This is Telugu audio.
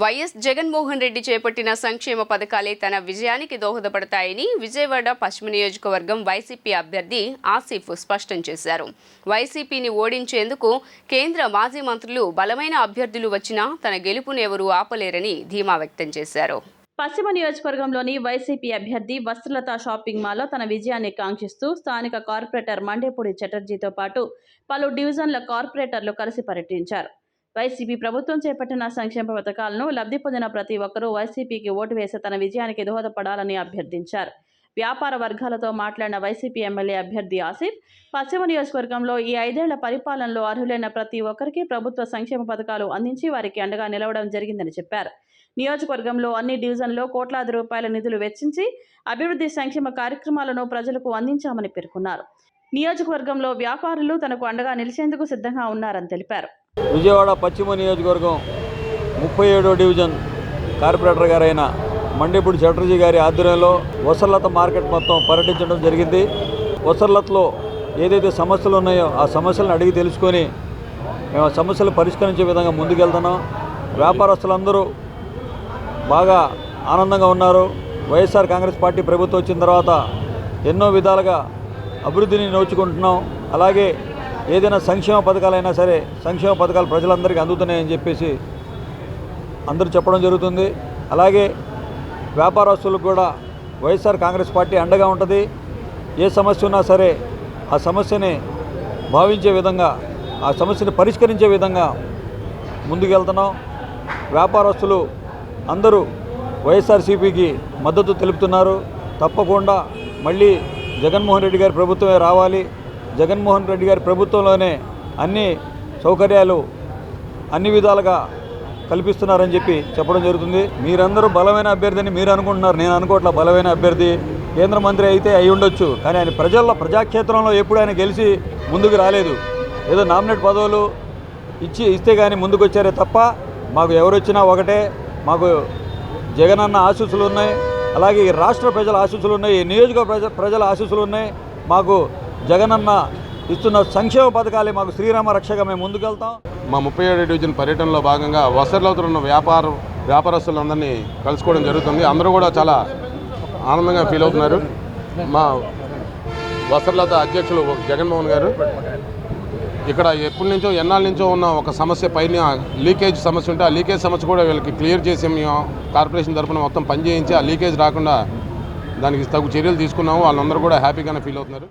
వైఎస్ జగన్మోహన్ రెడ్డి చేపట్టిన సంక్షేమ పథకాలే తన విజయానికి దోహదపడతాయని విజయవాడ పశ్చిమ నియోజకవర్గం వైసీపీ అభ్యర్థి ఆసిఫ్ స్పష్టం చేశారు. వైసీపీని ఓడించేందుకు కేంద్ర మాజీ మంత్రులు బలమైన అభ్యర్థులు వచ్చినా తన గెలుపును ఎవరూ ఆపలేరని ధీమా వ్యక్తం చేశారు. పశ్చిమ నియోజకవర్గంలోని వైసీపీ అభ్యర్థి వస్త్రలత షాపింగ్ మాల్లో తన విజయాన్ని కాంక్షిస్తూ స్థానిక కార్పొరేటర్ మండేపూడి చటర్జీతో పాటు పలు డివిజన్ల కార్పొరేటర్లు కలిసి పర్యటించారు. వైసీపీ ప్రభుత్వం చేపట్టిన సంక్షేమ పథకాలను లబ్ధి పొందిన ప్రతి ఒక్కరూ వైసీపీకి ఓటు వేసి తన విజయానికి దోహదపడాలని అభ్యర్థించారు. వ్యాపార వర్గాలతో మాట్లాడిన వైసీపీ ఎమ్మెల్యే అభ్యర్థి ఆసిఫ్ పశ్చిమ నియోజకవర్గంలో ఈ ఐదేళ్ళ పరిపాలనలో అర్హులైన ప్రతి ఒక్కరికి ప్రభుత్వ సంక్షేమ పథకాలు అందించి వారికి అండగా నిలవడం జరిగిందని చెప్పారు. నియోజకవర్గంలో అన్ని డివిజన్లో కోట్లాది రూపాయల నిధులు వెచ్చించి అభివృద్ధి సంక్షేమ కార్యక్రమాలను ప్రజలకు అందించామని పేర్కొన్నారు. నియోజకవర్గంలో వ్యాపారులు తనకు అండగా నిలిచేందుకు సిద్ధంగా ఉన్నారని తెలిపారు. విజయవాడ పశ్చిమ నియోజకవర్గం ముప్పై ఏడో డివిజన్ కార్పొరేటర్ గారైన మండిపూడి చటర్జీ గారి ఆధ్వర్యంలో వసర్లత మార్కెట్ మొత్తం పర్యటించడం జరిగింది. వసర్లతలో ఏదైతే సమస్యలు ఉన్నాయో ఆ సమస్యలను అడిగి తెలుసుకొని మేము ఆ సమస్యలు పరిష్కరించే విధంగా ముందుకెళ్తున్నాం. వ్యాపారస్తులందరూ బాగా ఆనందంగా ఉన్నారు. వైఎస్ఆర్ కాంగ్రెస్ పార్టీ ప్రభుత్వం వచ్చిన తర్వాత ఎన్నో విధాలుగా అభివృద్ధిని నోచుకుంటున్నాం. అలాగే ఏదైనా సంక్షేమ పథకాలైనా సరే సంక్షేమ పథకాలు ప్రజలందరికీ అందుతున్నాయని చెప్పేసి అందరూ చెప్పడం జరుగుతుంది. అలాగే వ్యాపారస్తులకు కూడా వైఎస్ఆర్ కాంగ్రెస్ పార్టీ అండగా ఉంటుంది. ఏ సమస్య ఉన్నా సరే ఆ సమస్యని భావించే విధంగా ఆ సమస్యని పరిష్కరించే విధంగా ముందుకెళ్తున్నాం. వ్యాపారస్తులు అందరూ వైఎస్ఆర్సీపీకి మద్దతు తెలుపుతున్నారు. తప్పకుండా మళ్ళీ జగన్మోహన్ రెడ్డి గారి ప్రభుత్వమే రావాలి. జగన్మోహన్ రెడ్డి గారి ప్రభుత్వంలోనే అన్ని సౌకర్యాలు అన్ని విధాలుగా కల్పిస్తున్నారని చెప్పి చెప్పడం జరుగుతుంది. మీరందరూ బలమైన అభ్యర్థి అని మీరు అనుకుంటున్నారు. నేను అనుకోవట్లా బలమైన అభ్యర్థి కేంద్ర మంత్రి అయితే అయి ఉండొచ్చు. కానీ ఆయన ప్రజల్లో ప్రజాక్షేత్రంలో ఎప్పుడు ఆయన గెలిచి ముందుకు రాలేదు. ఏదో నామినేట్ పదవులు ఇచ్చి ఇస్తే కానీ ముందుకు వచ్చారే తప్ప మాకు ఎవరొచ్చినా ఒకటే. మాకు జగనన్న ఆశీస్సులు ఉన్నాయి. అలాగే ఈ రాష్ట్ర ప్రజల ఆశీస్సులు ఉన్నాయి. ఈ నియోజక ప్రజల ఆశీస్సులు ఉన్నాయి. మాకు జగనన్న ఇస్తున్న సంక్షేమ పథకాలే మాకు శ్రీరామ రక్షగా మేము ముందుకెళ్తాం. మా ముప్పై ఏడు డివిజన్ పర్యటనలో భాగంగా వసర్లతో ఉన్న వ్యాపార వ్యాపారస్తులందరినీ కలుసుకోవడం జరుగుతుంది. అందరూ కూడా చాలా ఆనందంగా ఫీల్ అవుతున్నారు. మా వసర్లత అధ్యక్షులు జగన్మోహన్ గారు ఇక్కడ ఎప్పటి నుంచో ఎన్నాళ్ళ నుంచో ఉన్న ఒక సమస్య పైన లీకేజ్ సమస్య ఉంటే ఆ లీకేజ్ సమస్య కూడా వీళ్ళకి క్లియర్ చేసి మేము కార్పొరేషన్ తరఫున మొత్తం పనిచేయించి ఆ లీకేజ్ రాకుండా దానికి తగు చర్యలు తీసుకున్నాము. వాళ్ళందరూ కూడా హ్యాపీగానే ఫీల్ అవుతున్నారు.